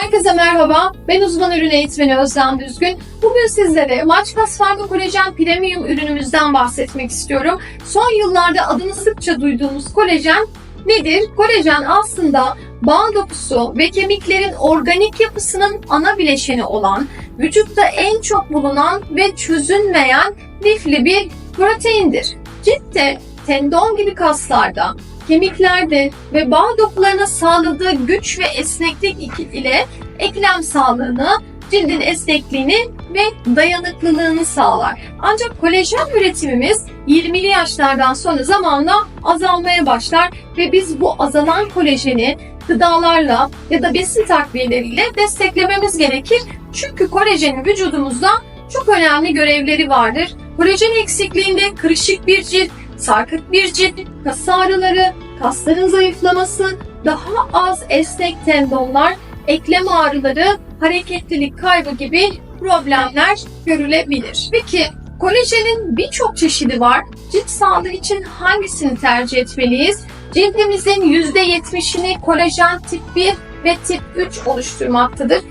Herkese merhaba, ben uzman ürün eğitmeni Özlem Düzgün. Bugün sizlere Maçkas Farma Kolajen Premium ürünümüzden bahsetmek istiyorum. Son yıllarda adını sıkça duyduğumuz kolajen nedir? Kolajen aslında bağ dokusu ve kemiklerin organik yapısının ana bileşeni olan, vücutta en çok bulunan ve çözünmeyen lifli bir proteindir. Ciltte, tendon gibi kaslarda, kemiklerde ve bağ dokularına sağladığı güç ve esneklik ile eklem sağlığını, cildin esnekliğini ve dayanıklılığını sağlar. Ancak kolajen üretimimiz 20'li yaşlardan sonra zamanla azalmaya başlar ve biz bu azalan kolajeni gıdalarla ya da besin takviyeleriyle desteklememiz gerekir. Çünkü kolajenin vücudumuzda çok önemli görevleri vardır. Kolajen eksikliğinde kırışık bir cilt, sarkık bir cilt, kas ağrıları, kasların zayıflaması, daha az esnek tendonlar, eklem ağrıları, hareketlilik kaybı gibi problemler görülebilir. Peki kolajenin birçok çeşidi var. Cilt sağlığı için hangisini tercih etmeliyiz? Cildimizin %70'ini kolajen tip 1 ve tip 3 oluşturmaktadır.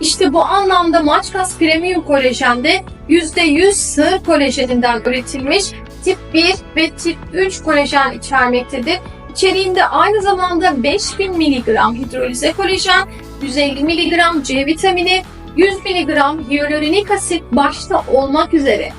İşte bu anlamda Maçkas Premium Kolajen'de %100 sığır kolajeninden üretilmiş tip 1 ve tip 3 kolajen içermektedir. İçeriğinde aynı zamanda 5000 mg hidrolize kolajen, 150 mg C vitamini, 100 mg hyaluronik asit başta olmak üzere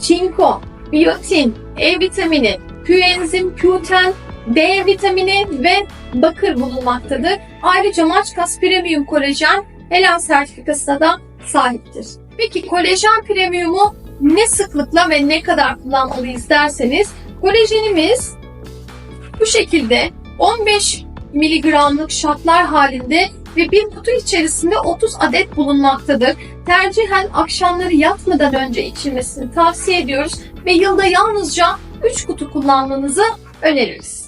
çinko, biyotin, E vitamini, koenzim Q10, D vitamini ve bakır bulunmaktadır. Ayrıca Maçkas Premium Kolajen helal sertifikasına da sahiptir. Peki kolajen premiumu ne sıklıkla ve ne kadar kullanmalıyız derseniz kolajenimiz bu şekilde 15 miligramlık şatlar halinde ve bir kutu içerisinde 30 adet bulunmaktadır. Tercihen akşamları yatmadan önce içilmesini tavsiye ediyoruz ve yılda yalnızca 3 kutu kullanmanızı öneririz.